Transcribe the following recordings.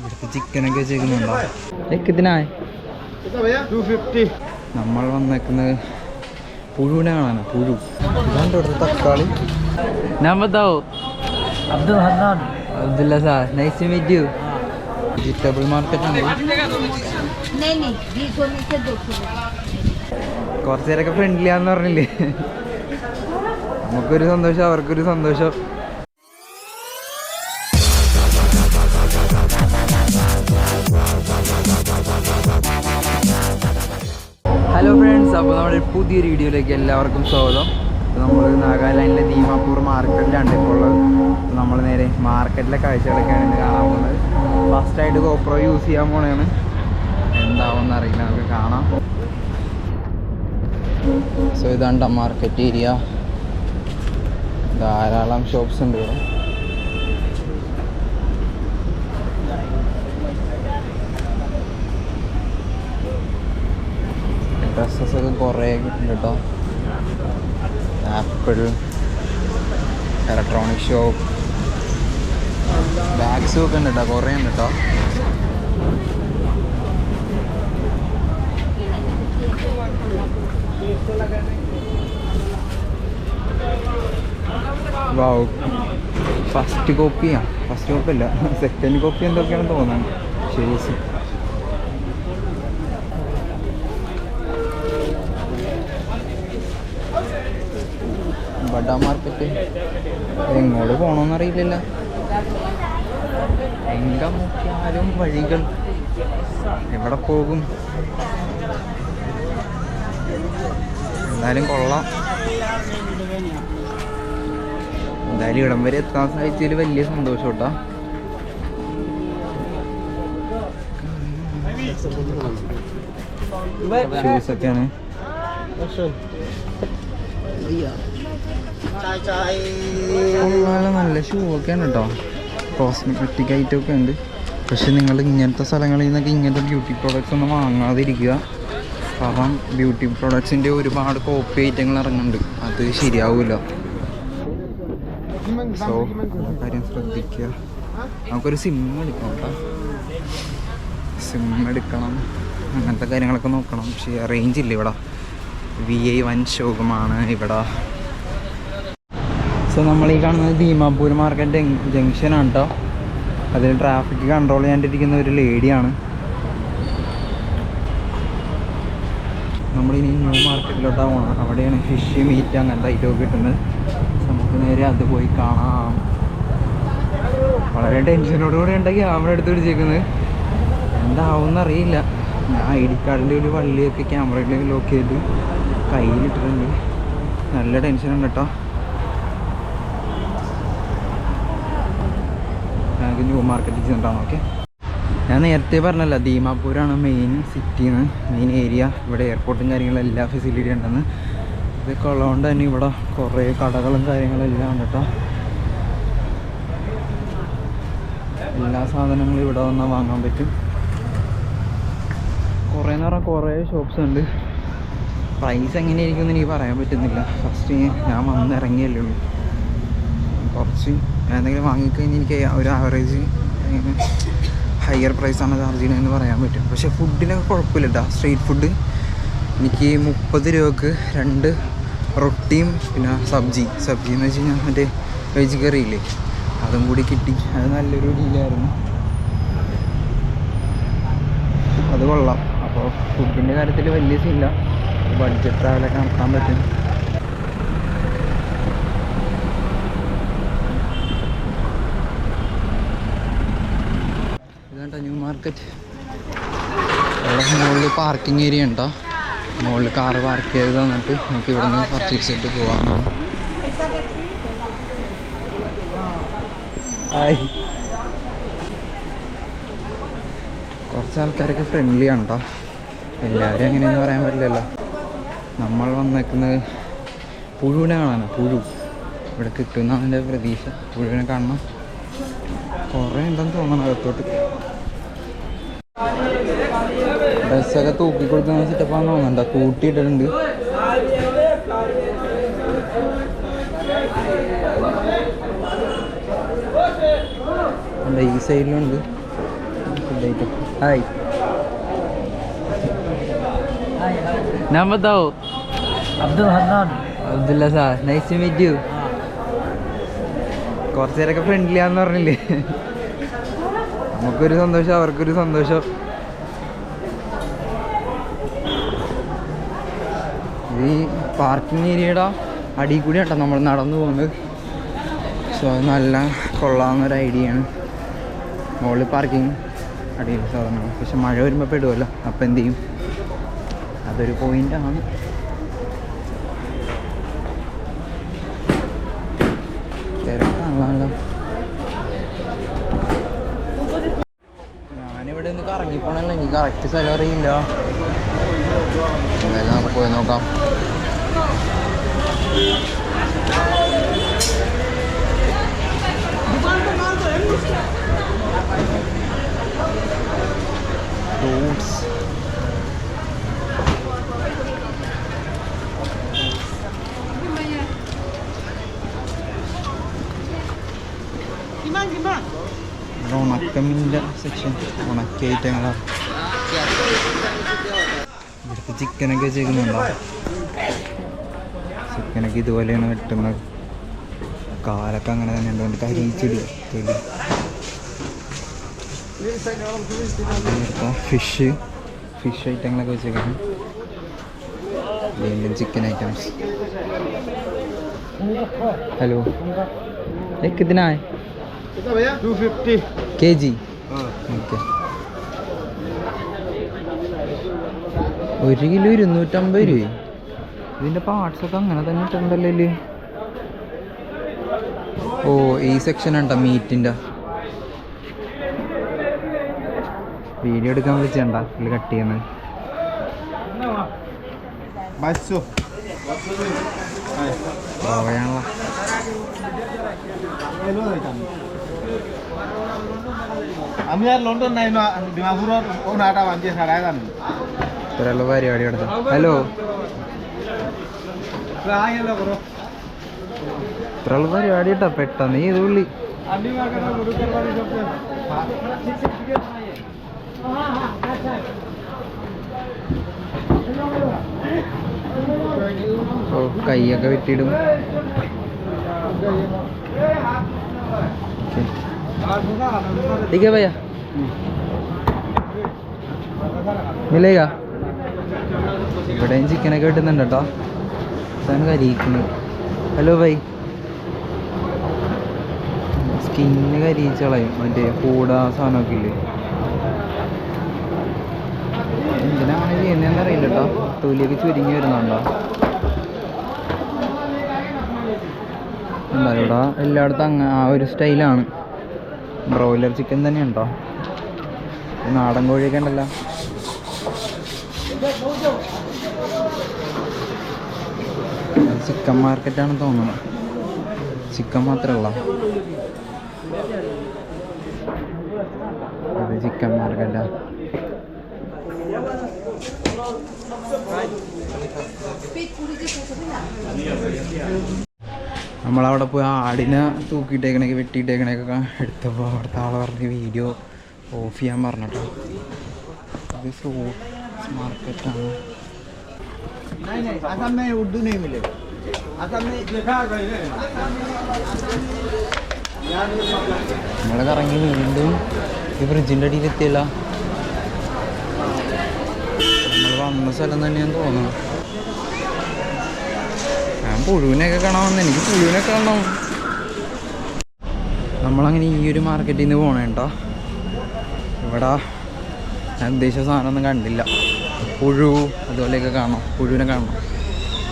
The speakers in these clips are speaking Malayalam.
ഇവിടുത്തെ ചിക്കനൊക്കെ നമ്മൾ വന്നേക്കുന്നത് പുഴുവിനെ പുഴു. ഇതാണ്ട് തക്കാളി. ഞാൻ Abdul Abdulla sir nice to meet you vegetable market ആണ് ഫ്രണ്ട്ലി ആണെന്ന് പറഞ്ഞില്ലേ? നമുക്കൊരു സന്തോഷം അവർക്കൊരു സന്തോഷം. അപ്പോൾ നമ്മുടെ ഒരു പുതിയൊരു വീഡിയോയിലേക്ക് എല്ലാവർക്കും സ്വാഗതം. നമ്മൾ നാഗാലാൻഡിലെ ദീമാപൂർ മാർക്കറ്റിലാണ് ഇപ്പോൾ ഉള്ളത്. നമ്മൾ നേരെ മാർക്കറ്റിലെ കാഴ്ചകളൊക്കെയാണ് ഇന്ന് കാണാൻ പോകുന്നത്. ഫസ്റ്റായിട്ട് ഗോപ്രോ യൂസ് ചെയ്യാൻ പോണേണ് എന്താവുമെന്ന് അറിയില്ല നമുക്ക് കാണാം. സോ ഇതാണ്ട മാർക്കറ്റ് ഏരിയ ധാരാളം ഷോപ്സ് ഉണ്ട് ഇവിടെ. ഡ്രസ്സസ് ഒക്കെ കുറേ കിട്ടുന്നുണ്ട് കേട്ടോ ആപ്പിൾ ഇലക്ട്രോണിക് ഷോപ്പ് ബാഗ്സും ഒക്കെ ഉണ്ട് കേട്ടോ കുറേ ഉണ്ട് കേട്ടോ വാവ് ഫസ്റ്റ് കോപ്പിയാണ് ഫസ്റ്റ് കോപ്പി അല്ല. സെക്കൻഡ് കോപ്പി എന്തൊക്കെയാണെന്ന് തോന്നുന്നു. ഷേസ് ബഡ മാർക്കറ്റ്. എങ്ങോട്ട് പോകണമെന്നറിയില്ലല്ലോ എങ്ക നോക്കിയാലും വഴികൾ എവിടെ പോകും? എന്തായാലും കൊള്ളാം. എന്തായാലും ഇടം വരെ എത്താൻ സാധിച്ചതിൽ വലിയ സന്തോഷം കേട്ടോ ഷൂസ് ഒക്കെയാണ് നല്ല ഷൂ ആണ് കേട്ടോ കോസ്മെറ്റിക് ഐറ്റം ഒക്കെ ഉണ്ട്. പക്ഷെ നിങ്ങൾ ഇങ്ങനത്തെ സ്ഥലങ്ങളിൽ നിന്നൊക്കെ ഇങ്ങനത്തെ ബ്യൂട്ടി പ്രോഡക്റ്റ്സ് ഒന്നും വാങ്ങാതിരിക്കുക. കാരണം ബ്യൂട്ടി പ്രോഡക്ട്സിന്റെ ഒരുപാട് കോപ്പി ഐറ്റങ്ങൾ ഇറങ്ങുന്നുണ്ട്. അത് ശരിയാവില്ല സോ കാര്യം ശ്രദ്ധിക്കുക. നമുക്കൊരു സിം എടുക്കണം കേട്ടോ സിം എടുക്കണം. അങ്ങനത്തെ കാര്യങ്ങളൊക്കെ നോക്കണം. പക്ഷേ റേഞ്ച് ഇല്ല ഇവിടെ. വി ഐ വൻ ശോകമാണ് ഇവിടെ. സോ നമ്മൾ ഈ കാണുന്നത് ദീമാപൂർ മാർക്കറ്റ് ജംഗ്ഷനാണ് കേട്ടോ അതിൽ ട്രാഫിക് കൺട്രോൾ ചെയ്യാണ്ടിരിക്കുന്ന ഒരു ലേഡിയാണ് നമ്മളിനി ന്യൂ മാർക്കറ്റിലോട്ടാണ് പോകണം അവിടെയാണ് ഫിഷ് മീറ്റ് അങ്ങനത്തെ ഐറ്റമൊക്കെ കിട്ടുന്നത്. നമുക്ക് നേരെ അത് പോയി കാണാം. വളരെ ടെൻഷനോടുകൂടി ഉണ്ട് ക്യാമറ എടുത്ത് പിടിച്ചേക്കുന്നത്. എന്താവും അറിയില്ല. ഞാൻ ഐ ഡി കാർഡിന്റെ ഒരു വള്ളിയൊക്കെ ക്യാമറയിലേക്ക് ലോക്ക് ചെയ്ത് കയ്യിലിട്ടിട്ടുണ്ട്. നല്ല ടെൻഷനുണ്ട് കേട്ടോ ന്യൂ മാർക്കറ്റിൽ ഓക്കെ ഞാൻ നേരത്തെ പറഞ്ഞല്ല ദീമാപൂരാണ് മെയിൻ സിറ്റിന്ന് മെയിൻ ഏരിയ ഇവിടെ എയർപോർട്ടും കാര്യങ്ങളും എല്ലാ ഫെസിലിറ്റി ഉണ്ടെന്ന്. ഇതൊക്കെ ഉള്ളതുകൊണ്ട് തന്നെ ഇവിടെ കുറേ കടകളും കാര്യങ്ങളും എല്ലാം ഉണ്ട് കേട്ടോ എല്ലാ സാധനങ്ങളും ഇവിടെ വന്നാൽ വാങ്ങാൻ പറ്റും. കുറേ എന്ന് പറഞ്ഞാൽ കുറേ ഷോപ്സ് ഉണ്ട്. പ്രൈസ് എങ്ങനെയായിരിക്കും എന്ന് എനിക്ക് പറയാൻ പറ്റുന്നില്ല. ഫസ്റ്റ് ഞാൻ വന്നിറങ്ങിയല്ലേ ഉള്ളൂ. കുറച്ച് എന്തെങ്കിലും വാങ്ങിക്കഴിഞ്ഞാൽ എനിക്ക് ഒരു ആവറേജ് ഹയർ പ്രൈസാണ് ചാർജ് ചെയ്യണമെന്ന് പറയാൻ പറ്റും. പക്ഷേ ഫുഡിനൊക്കെ കുഴപ്പമില്ല കേട്ടോ സ്ട്രീറ്റ് ഫുഡ് എനിക്ക് മുപ്പത് രൂപക്ക് രണ്ട് റൊട്ടിയും പിന്നെ സബ്ജി. സബ്ജി എന്ന് വെച്ച് കഴിഞ്ഞാൽ മറ്റേ വെജ് കറി ഇല്ലേ? അതും കൂടി കിട്ടി. അത് നല്ലൊരു ഡീലായിരുന്നു അത് കൊള്ളാം. അപ്പോൾ ഫുഡിന്റെ കാര്യത്തിൽ വലിയ സീനില്ല ബഡ്ജറ്റ് ട്രാവലൊക്കെ നടത്താൻ പറ്റും ഇതാണ്ട ന്യൂ മാർക്കറ്റ് അവിടെ മുകളിൽ പാർക്കിംഗ് ഏരിയ ഉണ്ടോ? മുകളിൽ കാറ് പാർക്ക് ചെയ്ത് തന്നിട്ട് നമുക്ക് ഇവിടെ നിന്ന് പർച്ചേസ് ചെയ്തിട്ട് പോവാം. കുറച്ച് ആൾക്കാരൊക്കെ ഫ്രണ്ട്ലി ആണോ എല്ലാവരും എങ്ങനെയെന്ന് പറയാൻ പറ്റില്ലല്ലോ. നമ്മൾ വന്നേക്കുന്നത് പുഴുവിനെ കാണാനാണ് പുഴു. ഇവിടെ കിട്ടുമെന്നാണ് എന്റെ പ്രതീക്ഷ. പുഴുവിനെ കാണണം. കുറേ ഉണ്ടെന്ന് തോന്നണം അകത്തോട്ട്. ഡ്രസ്സൊക്കെ തൂക്കി കൊടുക്കുന്ന സെറ്റപ്പാന്ന് തോന്നണ്ട തൂട്ടിയിട്ടിട്ടുണ്ട് ഈ സൈഡിലുണ്ട്? ഹായ് ഞാൻ ബത്താവോ Abdul Hannan. Abdulla sir nice to meet you കുറച്ച് നേരമൊക്കെ ഫ്രണ്ട്ലി ആണെന്ന് പറഞ്ഞില്ലേ? നമുക്കൊരു സന്തോഷം അവർക്കൊരു സന്തോഷം. ഇത് ഈ പാർക്കിംഗ് ഏരിയയുടെ അടി കൂടി കേട്ടോ നമ്മൾ നടന്നു പോകുന്നത്. സോ അത് നല്ല കൊള്ളാവുന്നൊരു ഐഡിയ ആണ്. മുകളിൽ പാർക്കിംഗ് അടിയിൽ സാധനമാണ് പക്ഷെ മഴ വരുമ്പോൾ പെടുമല്ലോ അപ്പോൾ എന്തു ചെയ്യും? അതൊരു പോയിന്റാണ് തിരക്കാണല്ലോ. ഞാനിവിടെ നിന്ന് കറങ്ങിപ്പോണല്ലോ. എനിക്ക് കറക്റ്റ് സ്ഥലം അറിയില്ല. എന്തായാലും നമുക്ക് പോയി നോക്കാം ഫ്രൂട്ട്സ് ഇവിടെ ഉണക്കമീന്റെ സെക്ഷൻ ഉണക്കിയ ഐറ്റങ്ങളാണ് ഇവിടുത്തെ ചിക്കനൊക്കെ വെച്ചേക്കുന്നുണ്ടോ ചിക്കനൊക്കെ ഇതുപോലെയാണ് വെട്ടുന്നത് കാലൊക്കെ അങ്ങനെ തന്നെ ഉണ്ട് കരിച്ചിടി തൊലി ഫിഷ് ഫിഷ് ഐറ്റങ്ങളൊക്കെ വെച്ചേക്കാണ് വീണ്ടും ചിക്കൻ ഐറ്റംസ് ഹലോ एक कितना है कितना भैया टू फिफ्टी के जी ഓക്കെ ഒരു കിലോ ഇരുന്നൂറ്റമ്പത് രൂപ. ഇതിന്റെ പാർട്സ് ഒക്കെ അങ്ങനെ തന്നെ ഇട്ടുണ്ടല്ലേ ഓ ഈ സെക്ഷൻ ഉണ്ടോ മീറ്റിന്റെ വീഡിയോ എടുക്കാൻ വിളിച്ചണ്ട ഇതിൽ കട്ട് ചെയ്യുന്നത് പോയാണല്ലോ. আমি আর লন্ডন নাই না দিমাপুরের ও নাটা বাঞ্চে ഒരാളുടെ പരിപാടി നടത്തും. ഹലോ ഇത്രയുള്ള പരിപാടി കേട്ടോ പെട്ടെന്ന് ഈ ഉള്ളി കൈയൊക്കെ വെട്ടിയിടും ठीक है भैया ഇവിടെയും ചിക്കനൊക്കെ കിട്ടുന്നുണ്ട് കേട്ടോ അതാണ് കരിയിക്കുന്നത് ഹലോ ബൈ സ്കിന്ന് കരിയിച്ച് കളയും മറ്റേ കൂട സാധനമൊക്കെ ഇല്ലേ? എന്തിനാണ് ചെയ്യുന്നതെന്ന് അറിയില്ല കേട്ടോ തൊലിയൊക്കെ ചുരുങ്ങി വരുന്നുണ്ടോ? എന്താ ഇവിടെ എല്ലായിടത്തും അങ്ങ ആ ഒരു സ്റ്റൈലാണ്. ബ്രോയിലർ ചിക്കൻ തന്നെ ഉണ്ടോ നാടൻ കോഴിയൊക്കെ ഉണ്ടല്ലോ. ചിക്കൻ മാർക്കറ്റാണ് തോന്നുന്നത് ചിക്കൻ മാത്രമല്ല. അത് ചിക്കൻ മാർക്കറ്റാ. നമ്മളവിടെ പോയി ആടിനെ തൂക്കിയിട്ടേക്കണേക്ക് വെട്ടിയിട്ടേക്കണേക്കൊക്കെ എടുത്തപ്പോൾ അവിടുത്തെ ആൾ പറഞ്ഞ് വീഡിയോ ഓഫ് ചെയ്യാൻ പറഞ്ഞിട്ടോ. ഇത് ഫ്രൂട്ട്സ് മാർക്കറ്റാണ് नहीं नहीं असम में उर्दू नहीं मिलेगा असम में लिखा गया നമ്മൾ കറങ്ങി വീണ്ടും ഈ ഫ്രിഡ്ജിൻ്റെ അടിയിൽ എത്തിയല്ല നമ്മൾ വന്ന സ്ഥലം തന്നെയാന്ന് തോന്നുന്നു ഞാൻ പുഴുവിനെയൊക്കെ കാണാൻ വന്നു എനിക്ക് പുഴുവിനെ കാണണം നമ്മളങ്ങനെ ഈ ഒരു മാർക്കറ്റിൽ നിന്ന് പോണേ കേട്ടോ ഇവിടെ ഞാൻ ഉദ്ദേശിച്ച സാധനമൊന്നും കണ്ടില്ല പുഴു അതുപോലെയൊക്കെ കാണണം. പുഴുവിനെ കാണണം.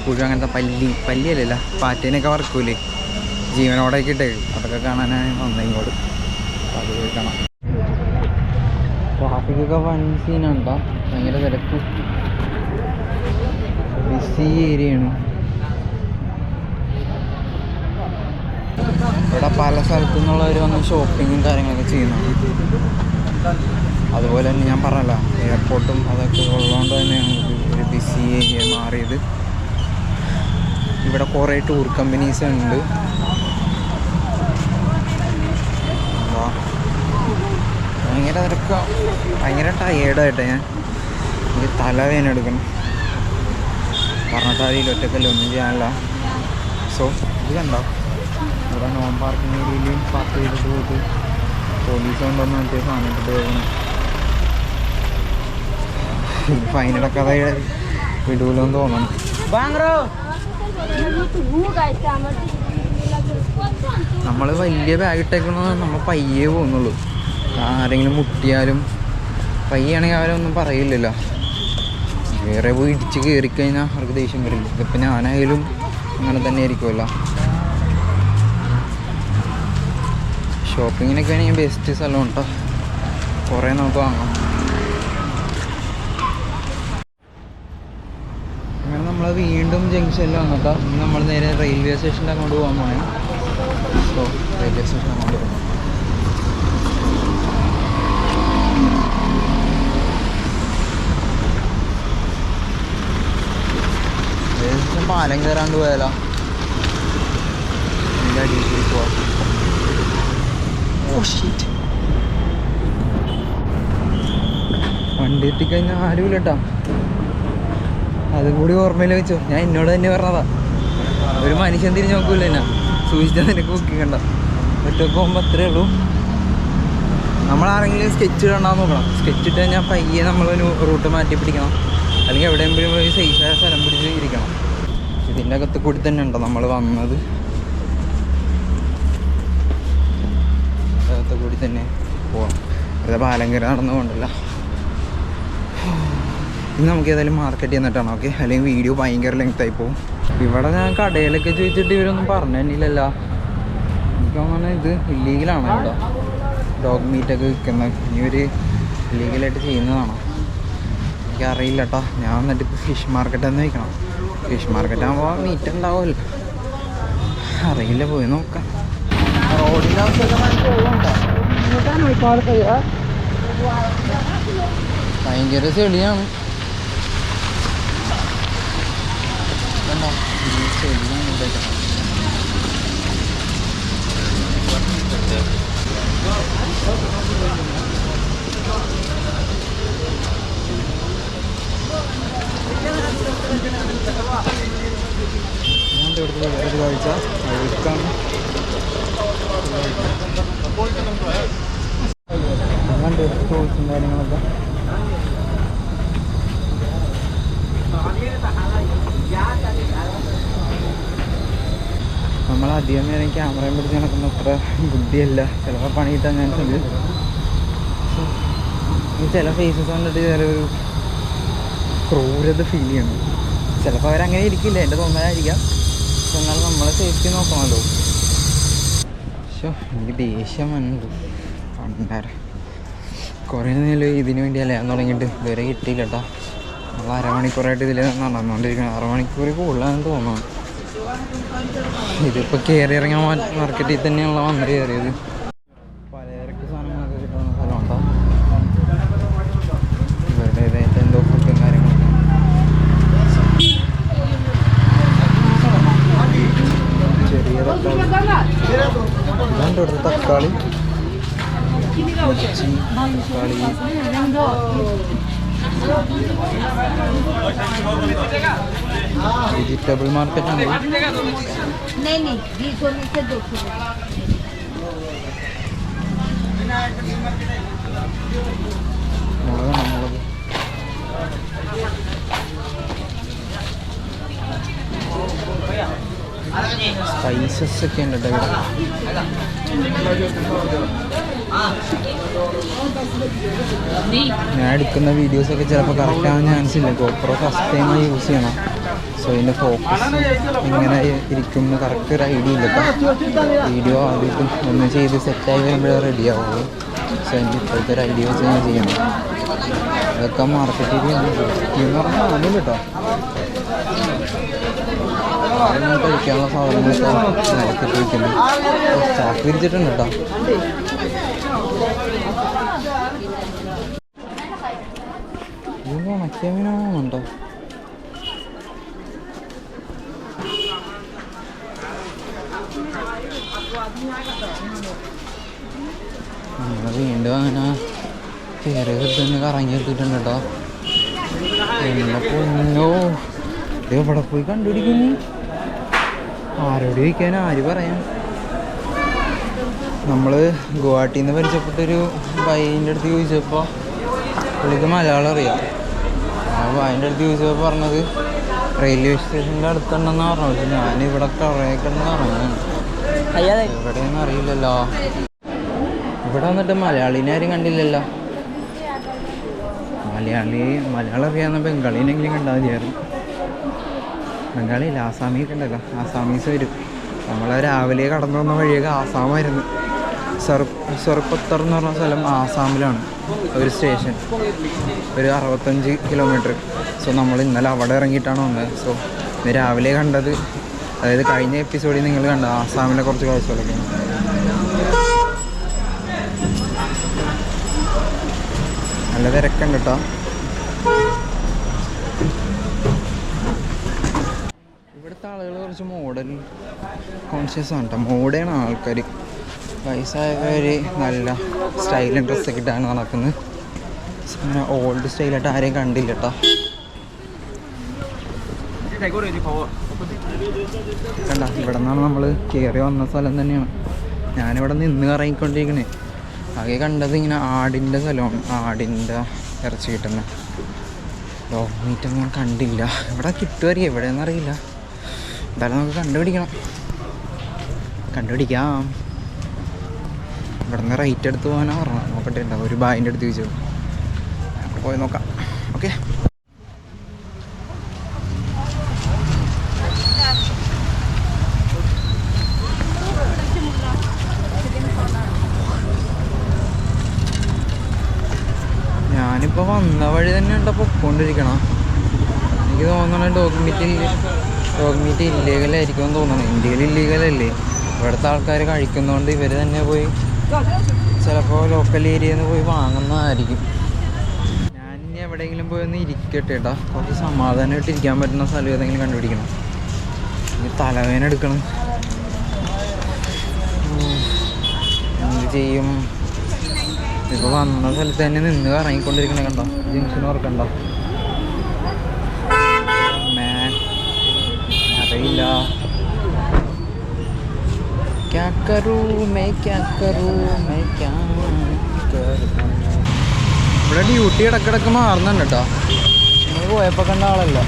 പുഴു അങ്ങനത്തെ പല്ലി പല്ലി അല്ലല്ല പാറ്റേനെയൊക്കെ വറക്കൂലേ. ജീവനോടെയൊക്കെ കിട്ടേ അതൊക്കെ കാണാനാണ് വന്നത് ഇങ്ങോട്ട്. അപ്പോൾ അത് പോയി കാണാം. ട്രാഫിക്കൊക്കെ വൺ സീനുണ്ടോ ഭയങ്കര തിരക്ക്. ബിസി ഏരിയയാണ് ഇവിടെ പല സ്ഥലത്തു നിന്നുള്ളവർ വന്ന് ഷോപ്പിങ്ങും കാര്യങ്ങളൊക്കെ ചെയ്യുന്നുണ്ട് അതുപോലെ തന്നെ ഞാൻ പറഞ്ഞല്ലോ എയർപോർട്ടും അതൊക്കെ ഉള്ളതുകൊണ്ട് തന്നെ ഒരു ബിസി ഏരിയ മാറിയത്. ഇവിടെ കുറേ ടൂർ കമ്പനീസ് ഉണ്ട്. ഭയങ്കര തിരക്ക. ഭയങ്കര ടയേർഡായിട്ട് ഞാൻ. എനിക്ക് തലവേദന എടുക്കണം. പറഞ്ഞിട്ട് അറിയില്ല ഒറ്റക്കല്ല ഒന്നും ചെയ്യാനില്ല. സോ ഇത് കണ്ടോ? ഇവിടെ നോൺ പാർക്കിംഗ് ഏരിയയിലും പാർക്ക് ചെയ്തിട്ട് പോയിട്ട് പോലീസ് കൊണ്ടുവന്ന് മറ്റേ സാധനം പോകുന്നു ഫൈനടക്കാതെ വിടൂലെന്ന് തോന്നണം. നമ്മൾ വലിയ ബാഗ് ഇട്ടേക്കണോ നമ്മൾ പയ്യേ പോകുന്നുള്ളൂ. ആരെങ്കിലും മുട്ടിയാലും പയ്യാണെങ്കിൽ അവരൊന്നും പറയില്ലല്ലോ. വേറെ പോയി ഇടിച്ച് കയറിക്കഴിഞ്ഞാൽ അവർക്ക് ദേഷ്യം വരില്ല ഇതിപ്പോൾ ഞാനായാലും അങ്ങനെ തന്നെ ആയിരിക്കുമല്ലോ. ഷോപ്പിങ്ങിനൊക്കെ ആണെങ്കിൽ ബെസ്റ്റ് സ്ഥലം കേട്ടോ കുറേ നമുക്ക് വാങ്ങാം. നമ്മൾ വീണ്ടും ജംഗ്ഷനിൽ ഇന്ന് നമ്മൾ നേരെ റെയിൽവേ സ്റ്റേഷന്റെ അങ്ങോട്ട് പോകാൻ പോണേ സോ റെയിൽവേ സ്റ്റേഷൻ അങ്ങോട്ട് പോകാം ഏകദേശം പാലം കയറാണ്ട് പോയാലോ? ഇതിന്റെ അടിയിൽ പോവാം. വണ്ടി എത്തിക്കഴിഞ്ഞാൽ ആരുമില്ല കേട്ടോ അതും കൂടി ഓർമ്മയിൽ വെച്ചു. ഞാൻ എന്നോട് തന്നെ പറഞ്ഞതാ. ഒരു മനുഷ്യൻ തിരിഞ്ഞ് നോക്കൂല എന്നാ. സൂക്ഷിച്ചാൽ നിനക്ക് ബുക്കിംഗ് കണ്ട ഒറ്റയ്ക്ക് പോകുമ്പോൾ അത്രേ ഉള്ളൂ. നമ്മളാരെങ്കിലും സ്കെച്ച് ഇടണ്ടാന്ന് നോക്കണം. സ്കെച്ച് ഇട്ട് കഴിഞ്ഞാൽ പയ്യെ നമ്മളൊരു റൂട്ട് മാറ്റി പിടിക്കണം. അല്ലെങ്കിൽ എവിടെയെങ്കിലും പോയി സേഫായ സ്ഥലം പിടിച്ച് ഇരിക്കണം. ഇതിന്റെ അകത്ത് കൂടി തന്നെ ഉണ്ടോ നമ്മൾ വന്നത്? അകത്ത് കൂടി തന്നെ പോവാം. വെറുതെ പാലങ്കര നടന്നു പോകണ്ടല്ലോ ഇനി നമുക്ക് ഏതായാലും മാർക്കറ്റ് ചെയ്യുന്നിട്ടാണ് ഓക്കെ അല്ലെങ്കിൽ വീഡിയോ ഭയങ്കര ലെങ്ത് ആയി പോകും ഇവിടെ ഞാൻ കടയിലൊക്കെ ചോദിച്ചിട്ട് ഇവരൊന്നും പറഞ്ഞു തന്നില്ലല്ലോ. എനിക്ക് തോന്നുന്നത് ഇത് ഇല്ലീഗലാണ് ഇവിടെ? ഡോഗ് മീറ്റൊക്കെ വിൽക്കുന്നത് ഇനി ഒരു ഇല്ലീഗലായിട്ട് ചെയ്യുന്നതാണോ? എനിക്കറിയില്ല കേട്ടോ ഞാൻ വന്നിട്ട് ഇപ്പോൾ ഫിഷ് മാർക്കറ്റ് തന്നെ വയ്ക്കണം ഫിഷ് മാർക്കറ്റ് ആകുമ്പോൾ മീറ്റ് ഉണ്ടാവുമല്ലോ. അറിയില്ല പോയി നോക്കാം. റോഡിന്റെ ഭയങ്കര ചെളിയാണ്. വേറൊരു കാഴ്ച അഴുക്കാണ് അങ്ങോട്ട് ടൂൾസും കാര്യങ്ങളൊക്കെ നമ്മൾ അധികം നേരം ക്യാമറയും പിടിച്ച് നടക്കുന്ന അത്ര ബുദ്ധിയല്ല. ചിലപ്പോൾ പണി So, ഈ ചില ഫേസസ് കണ്ടിട്ട് ചിലൊരു ക്രൂരത ഫീൽ ചെയ്യണം. ചിലപ്പോൾ അവരങ്ങനെ ഇരിക്കില്ല. എന്റെ തോന്നലായിരിക്കാം. എന്നാൽ നമ്മളെ സേഫ്റ്റി നോക്കണമല്ലോ പക്ഷോ എനിക്ക് ദേഷ്യം വന്നത് പണ്ടാര. കുറേ നേരം ഇതിന് വേണ്ടിയല്ലേ ഞാൻ തുടങ്ങിയിട്ട് ഇതുവരെ കിട്ടിയില്ല കേട്ടോ നമ്മൾ അരമണിക്കൂറായിട്ട് ഇതിൽ നടന്നുകൊണ്ടിരിക്കണം അരമണിക്കൂറിൽ കൂടുതലാണെന്ന് തോന്നുന്നു. ഇതിപ്പോൾ കയറി ഇറങ്ങാൻ മാർക്കറ്റിൽ തന്നെയുള്ള വന്ന് കയറിയത് പലചരക്ക് സാധനങ്ങളൊക്കെ കിട്ടുന്ന സ്ഥലമുണ്ടോ? ഇവരുടേതായിട്ട് എന്തോ ഫുഡും കാര്യങ്ങളൊക്കെ. ചെറിയ തക്കാളി. ഇവിടുത്തെ തക്കാളി. തക്കാളി. वेजिटेबल मार्केट में नहीं नहीं बीस होने नीचे दो Yeah. സ്പൈസസ് ഒക്കെ ഉണ്ട് ഞാൻ എടുക്കുന്ന വീഡിയോസ് ഒക്കെ ചിലപ്പോൾ കറക്റ്റ് ആവാൻ ചാൻസ് ഇല്ല. ഗോപ്രോ ഫസ്റ്റ് ടൈം യൂസ് ചെയ്യണം. സോ ഇതിന്റെ ഫോക്കസ് ഇങ്ങനെ ഇരിക്കുന്ന കറക്റ്റ് ഒരു ഐഡിയ ഇല്ല വീഡിയോ ആദ്യം ഒന്ന് ചെയ്ത് സെറ്റായി വരുമ്പോഴേ റെഡി ആവുള്ളൂ. സോ എനിക്ക് ഇപ്പോഴത്തെ ഒരു ഐഡിയ വെച്ച് ഞാൻ ചെയ്യണം. അതൊക്കെ മാർക്കറ്റിൽ എന്ന് പറഞ്ഞാൽ ആദ്യം കേട്ടോ. കഴിക്കാനുള്ള സാധനങ്ങളൊക്കെ മാർക്കറ്റ് വയ്ക്കുന്നു ചാക്ക് വിരിച്ചിട്ടുണ്ട് കേട്ടോ. ഉണക്കിയ വീണ്ടും അങ്ങനെ തന്നെ കറങ്ങി എടുത്തിട്ടുണ്ട് കേട്ടോ. പൊന്നോ. എവിടെ പോയി കണ്ടുപിടിക്കുന്നു? ആരോട് ചോദിക്കാൻ? ആര് പറയാം? നമ്മൾ ഗുവാഹട്ടിയിൽ നിന്ന് പരിചയപ്പെട്ടൊരു ബൈന്റെ അടുത്ത് ചോദിച്ചപ്പോൾ പുള്ളിക്ക് മലയാളം അറിയാം. ആ ബൈന്റെ അടുത്ത് ചോദിച്ചപ്പോൾ പറഞ്ഞത് റെയിൽവേ സ്റ്റേഷന്റെ അടുത്തുണ്ടെന്ന് പറഞ്ഞു പക്ഷെ ഞാൻ ഇവിടെ കുറേക്കണ്ടെന്ന് പറഞ്ഞു എവിടെയെന്ന് അറിയില്ലല്ലോ. ഇവിടെ വന്നിട്ട് മലയാളീനെ ആരും കണ്ടില്ലല്ലോ. മലയാളി മലയാളം അറിയാവുന്ന ബംഗാളിനെങ്കിലും കണ്ടാൽ മതിയായിരുന്നു. ബംഗാളിയില്ല ആസാമിയൊക്കെ ഉണ്ടല്ലോ. ആസാമീസ് വരും. നമ്മൾ രാവിലെ കടന്നു വന്ന വഴിയൊക്കെ ആസാമായിരുന്നു. സെർ സെർപ്പത്തർ എന്ന് പറഞ്ഞ സ്ഥലം ആസാമിലാണ്. ഒരു സ്റ്റേഷൻ. ഒരു അറുപത്തഞ്ച് കിലോമീറ്റർ. സോ നമ്മൾ ഇന്നലെ അവിടെ ഇറങ്ങിയിട്ടാണ് വന്നത്. സോ രാവിലെ കണ്ടത് അതായത് കഴിഞ്ഞ എപ്പിസോഡിൽ നിങ്ങൾ കണ്ട ആസാമിലെ കുറച്ച് കാഴ്ചകളൊക്കെ. നല്ല കിട്ടാം. ഇവിടുത്തെ ആളുകൾ കുറച്ച് മോഡേൺ കോൺഷ്യസ് ആണ് കേട്ടോ മോഡേൺ ആൾക്കാർ വയസ്സായവർ നല്ല സ്റ്റൈലും ഡ്രസ്സൊക്കെ ഇട്ടാണ് നടക്കുന്നത്. അങ്ങനെ ഓൾഡ് സ്റ്റൈലായിട്ട് ആരെയും കണ്ടില്ല കേട്ടോ ഇവിടെ നിന്നാണ് നമ്മൾ കയറി വന്ന സ്ഥലം തന്നെയാണ്. ഞാനിവിടെ നിന്ന് കറങ്ങിക്കൊണ്ടിരിക്കണേ. ആകെ കണ്ടത് ഇങ്ങനെ ആടിന്റെ സ്ഥലമാണ്. ആടിന്റെ ഇറച്ചി കിട്ടുന്നത് ലോങ് മീറ്റ് ഒന്നും കണ്ടില്ല. ഇവിടെ കിട്ടുമായിരിക്കും എവിടെയെന്ന് അറിയില്ല. എന്തായാലും നമുക്ക് കണ്ടുപിടിക്കണം. കണ്ടുപിടിക്കാം. ഇവിടെ നിന്ന് റൈറ്റ് എടുത്ത് പോകാനാണ് പറഞ്ഞത്. നോക്കട്ടെ ഉണ്ടാവും ഒരു ബായിന്റെ അടുത്ത് ചോദിച്ചു പോയി നോക്കാം. ഓക്കെ ഞാനിപ്പോൾ വന്ന വഴി തന്നെ ഉണ്ടപ്പോൾ കൊണ്ടിരിക്കണം? എനിക്ക് തോന്നണ ഡോഗ് മീറ്റ് ഡോഗ് മീറ്റ് ഇല്ലീഗലായിരിക്കും എന്ന് തോന്നണം. ഇന്ത്യയിൽ ഇല്ലീഗലല്ലേ ഇവിടുത്തെ ആൾക്കാർ കഴിക്കുന്നതുകൊണ്ട് ഇവർ തന്നെ പോയി ചിലപ്പോൾ ലോക്കൽ ഏരിയയിൽ നിന്ന് പോയി വാങ്ങുന്നതായിരിക്കും. ഞാൻ ഇനി എവിടെയെങ്കിലും പോയി ഒന്ന് ഇരിക്കട്ടെ കേട്ടോ കുറച്ച് സമാധാനമായിട്ട് ഇരിക്കാൻ പറ്റുന്ന സ്ഥലം ഏതെങ്കിലും കണ്ടുപിടിക്കണം. ഇനി തലവേന എടുക്കണം. എന്ത് ചെയ്യും? ഇപ്പൊ വന്ന സ്ഥലത്ത് തന്നെ നിന്ന് കറങ്ങിക്കൊണ്ടിരിക്കണ കണ്ടോ ജംഗ്ഷൻ ഓർക്കണ്ടോ മാൻ അറിയില്ല क्या करूँ मैं क्या करूँ मैं क्या करूँ ഇവിടെ ഡ്യൂട്ടി ഇടക്കിടക്ക് മാറുന്നുണ്ട് കേട്ടോ നിങ്ങൾ പോയപ്പോൾ കണ്ട ആളല്ല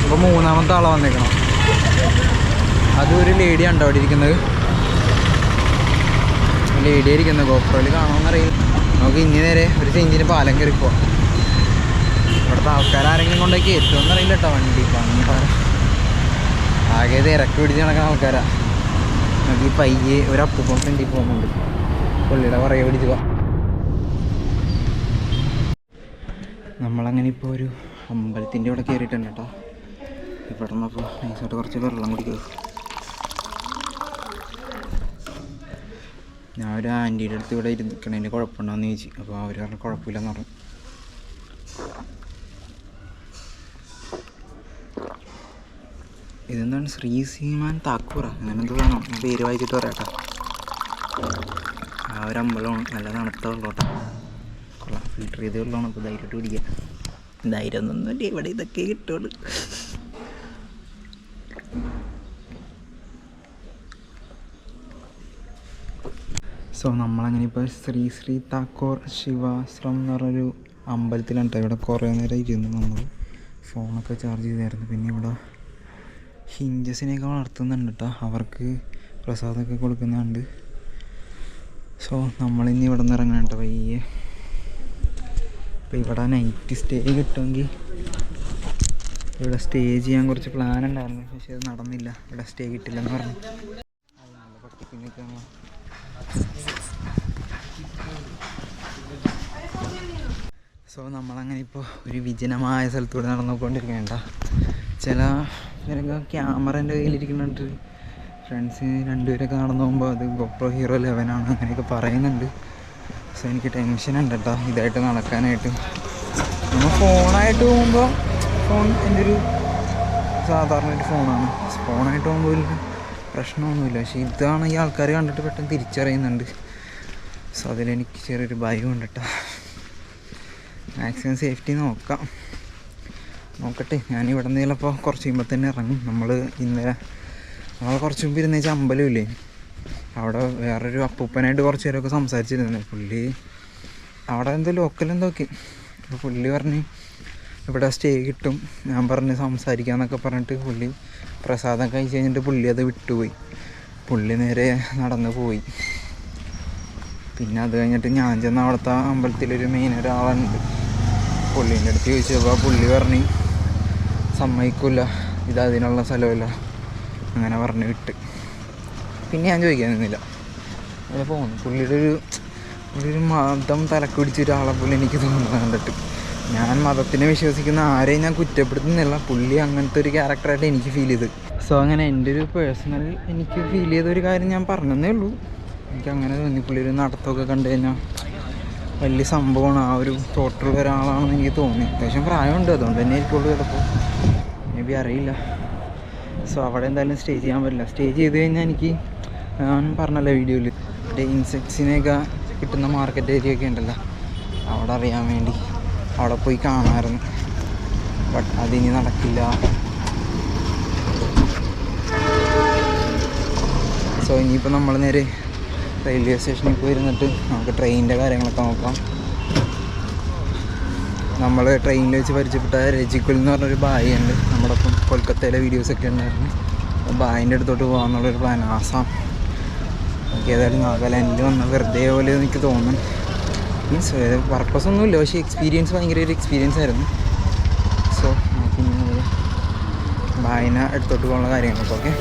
ഇപ്പോൾ മൂന്നാമത്തെ ആളാണ് വന്നേക്കണം അതും ഒരു ലേഡി ഉണ്ടോ അവിടെ ഇരിക്കുന്നത് ലേഡി ഇരിക്കുന്നത് ഗോപ്രോയിൽ കാണുമെന്നറിയില്ല നമുക്ക് ഇനി നേരെ ഒരു ചെഞ്ചിന് പാലം കയറി പോവാം. ഇവിടുത്തെ ആൾക്കാരാരെങ്കിലും കൊണ്ടൊക്കെ എത്തുമെന്ന് അറിയില്ല കേട്ടോ വണ്ടി പണ്ടാര ആകെ ഇറക്കി പിടിച്ച് നടക്കുന്ന ആൾക്കാരാ. നമുക്ക് ഈ പയ്യെ ഒരു അപ്പുപ്പം ഫ്രണ്ടിൽ പോകുന്നുണ്ട്. പുള്ളിയുടെ പുറകെ പിടിച്ച് പോവാം. നമ്മളങ്ങനെ ഇപ്പോൾ ഒരു അമ്പലത്തിന്റെ അവിടെ കയറിയിട്ടുണ്ട് കേട്ടോ ഇവിടെ നിന്നപ്പോൾ നൈസായിട്ട് കുറച്ച് വെള്ളം കുടിക്കുക ഞാൻ ഒരു ആന്റിയുടെ അടുത്ത് ഇവിടെ ഇരിക്കണതിന്റെ കുഴപ്പമുണ്ടോയെന്ന് ചോദിച്ചു. അപ്പോൾ അവർ പറഞ്ഞു കുഴപ്പമില്ലെന്ന് പറഞ്ഞു. ഇതെന്താണ്? ശ്രീ സീമാൻ താക്കൂറ. അങ്ങനെ എന്ത് വേണം പേര് വായിച്ചിട്ട് പറയാട്ടോ ആ ഒരു അമ്പലമാണ്. നല്ല തണുത്ത കൊള്ളാം. ഫിൽറ്റർ ചെയ്ത് വെള്ളമാണ് അപ്പോൾ ധൈര്യമായിട്ട് പിടിക്കുക ധൈര്യം ഒന്നുമില്ല ഇവിടെ ഇതൊക്കെ കിട്ടുള്ളൂ. സോ നമ്മളങ്ങനെ ഇപ്പോൾ ശ്രീ ശ്രീ താക്കോർ ശിവാശ്രം എന്ന് പറഞ്ഞൊരു അമ്പലത്തിലാണ് ഇവിടെ കുറേ നേരം ഇരുന്നു നമ്മൾ ഫോണൊക്കെ ചാർജ് ചെയ്തായിരുന്നു. പിന്നെ ഇവിടെ ഹിഞ്ചസിനെയൊക്കെ വളർത്തുന്നുണ്ട് കേട്ടോ അവർക്ക് പ്രസാദമൊക്കെ കൊടുക്കുന്നുണ്ട്. സോ നമ്മളിനി ഇവിടെ നിന്ന് ഇറങ്ങണം കേട്ടോ പയ്യെ അപ്പോൾ ഇവിടെ നൈറ്റ് സ്റ്റേ കിട്ടുമെങ്കിൽ ഇവിടെ സ്റ്റേ ചെയ്യാൻ കുറച്ച് പ്ലാൻ ഉണ്ടായിരുന്നു. പക്ഷേ അത് നടന്നില്ല. ഇവിടെ സ്റ്റേ കിട്ടില്ലെന്ന് പറഞ്ഞു. നല്ല പട്ടിക്കുഞ്ഞൊക്കെയാണല്ലോ സോ നമ്മളങ്ങനെ ഇപ്പോൾ ഒരു വിജനമായ സ്ഥലത്തൂടെ നടന്നുകൊണ്ടിരിക്കേണ്ട ചില ചിലപ്പോൾ ക്യാമറേന്റെ കയ്യിലിരിക്കുന്നുണ്ട്. ഫ്രണ്ട്സ് രണ്ടുപേരൊക്കെ നടന്നു പോകുമ്പോൾ അത് ഗോപ്രോ ഹീറോ ലെവനാണ് അങ്ങനെയൊക്കെ പറയുന്നുണ്ട്. സോ എനിക്ക് ടെൻഷൻ ഉണ്ട് കേട്ടോ ഇതായിട്ട് നടക്കാനായിട്ട്. നമ്മൾ ഫോണായിട്ട് പോകുമ്പോൾ ഫോൺ എന്റെ ഒരു സാധാരണ ഒരു ഫോണാണ്. ഫോണായിട്ട് പോകുമ്പോൾ പ്രശ്നമൊന്നുമില്ല. പക്ഷേ ഇതാണ് ഈ ആൾക്കാർ കണ്ടിട്ട് പെട്ടെന്ന് തിരിച്ചറിയുന്നുണ്ട്. സോ അതിലെനിക്ക് ചെറിയൊരു ഭയം ഉണ്ട് മാക്സിമം സേഫ്റ്റി നോക്കാം. നോക്കട്ടെ ഞാൻ ഇവിടെ നിന്ന് ചിലപ്പോൾ കുറച്ച് കഴിയുമ്പോൾ തന്നെ ഇറങ്ങും. നമ്മൾ ഇന്നലെ നമ്മൾ കുറച്ച് മുമ്പ് ഇരുന്ന വെച്ചാൽ അമ്പലമില്ലേ അവിടെ വേറൊരു അപ്പൂപ്പനായിട്ട് കുറച്ച് പേരൊക്കെ സംസാരിച്ചിരുന്നു. പുള്ളി അവിടെ എന്തോ ലോക്കൽ എന്തൊക്കെ അപ്പോൾ പുള്ളി പറഞ്ഞ് ഇവിടെ സ്റ്റേ കിട്ടും. ഞാൻ പറഞ്ഞ് സംസാരിക്കാമെന്നൊക്കെ പറഞ്ഞിട്ട് പുള്ളി പ്രസാദം കഴിച്ച് കഴിഞ്ഞിട്ട് പുള്ളി അത് വിട്ടുപോയി. പുള്ളി നേരെ നടന്നു പോയി. പിന്നെ അത് കഴിഞ്ഞിട്ട് ഞാൻ ചെന്ന അവിടുത്തെ അമ്പലത്തിലൊരു മെയിൻ ഒരാളുണ്ട്. പുള്ളീന്റെ അടുത്ത് ചോദിച്ചപ്പോൾ പുള്ളി പറഞ്ഞ് സമ്മതിക്കില്ല ഇത് അതിനുള്ള സ്ഥലമല്ല. അങ്ങനെ പറഞ്ഞ് വിട്ട്. പിന്നെ ഞാൻ ചോദിക്കാൻ നിന്നില്ല. അങ്ങനെ പോകുന്നു പുള്ളിയുടെ ഒരു ഒരു മതം തലക്ക് പിടിച്ച ഒരാളെ പോലെ എനിക്ക് തോന്നുന്നു കണ്ടിട്ട്. ഞാൻ മതത്തിനെ വിശ്വസിക്കുന്ന ആരെയും ഞാൻ കുറ്റപ്പെടുത്തുന്നില്ല. പുള്ളി അങ്ങനത്തെ ഒരു ക്യാരക്ടറായിട്ട് എനിക്ക് ഫീൽ ചെയ്ത്. സോ അങ്ങനെ എന്റെ ഒരു പേഴ്സണൽ എനിക്ക് ഫീൽ ചെയ്ത ഒരു കാര്യം ഞാൻ പറഞ്ഞതേ ഉള്ളൂ. എനിക്ക് അങ്ങനെ തോന്നി. പുള്ളി ഒരു നടത്തമൊക്കെ കണ്ടു കഴിഞ്ഞാൽ വലിയ സംഭവമാണ്. ആ ഒരു തോട്ടുള്ള ഒരാളാണെന്ന് എനിക്ക് തോന്നി. അത്യാവശ്യം പ്രായമുണ്ട്. അതുകൊണ്ട് തന്നെ ആയിരിക്കുള്ളൂ ചിലപ്പോൾ. മേ ബി അറിയില്ല. സോ അവിടെ എന്തായാലും സ്റ്റേ ചെയ്യാൻ പറ്റില്ല. സ്റ്റേ ചെയ്ത് കഴിഞ്ഞാൽ എനിക്ക് ഞാൻ പറഞ്ഞല്ലോ വീഡിയോയിൽ ഇൻസെക്ട്സിനെയൊക്കെ കിട്ടുന്ന മാർക്കറ്റ് ഏരിയ ഒക്കെ ഉണ്ടല്ലോ. അവിടെ അറിയാൻ വേണ്ടി. അവിടെ പോയി കാണാമായിരുന്നു. ബട്ട് അതിനി നടക്കില്ല. സോ ഇനിയിപ്പോൾ നമ്മൾ നേരെ റെയിൽവേ സ്റ്റേഷനിൽ പോയി ഇരുന്നിട്ട് നമുക്ക് ട്രെയിനിന്റെ കാര്യങ്ങളൊക്കെ നോക്കാം. നമ്മൾ ട്രെയിനിൽ വെച്ച് പരിചയപ്പെട്ട രജിക്കുൽ എന്ന് പറഞ്ഞൊരു ബായി ഉണ്ട്. നമ്മുടെ ഒപ്പം കൊൽക്കത്തയിലെ വീഡിയോസൊക്കെ ഉണ്ടായിരുന്നു. ബായിന്റെ അടുത്തോട്ട് പോകാമെന്നുള്ളൊരു പ്ലാൻ ആസാം. നമുക്ക് ഏതായാലും നാഗാലാൻഡിൽ വന്ന വെറുതെ പോലെ എനിക്ക് തോന്നുന്നു. മീൻസ് പർപ്പസ് ഒന്നുമില്ല പക്ഷേ എക്സ്പീരിയൻസ് ഭയങ്കര ഒരു എക്സ്പീരിയൻസ് ആയിരുന്നു. സോ നമുക്ക് ബായിനെ എടുത്തോട്ട് പോകാനുള്ള കാര്യങ്ങളൊക്കെ ഓക്കെ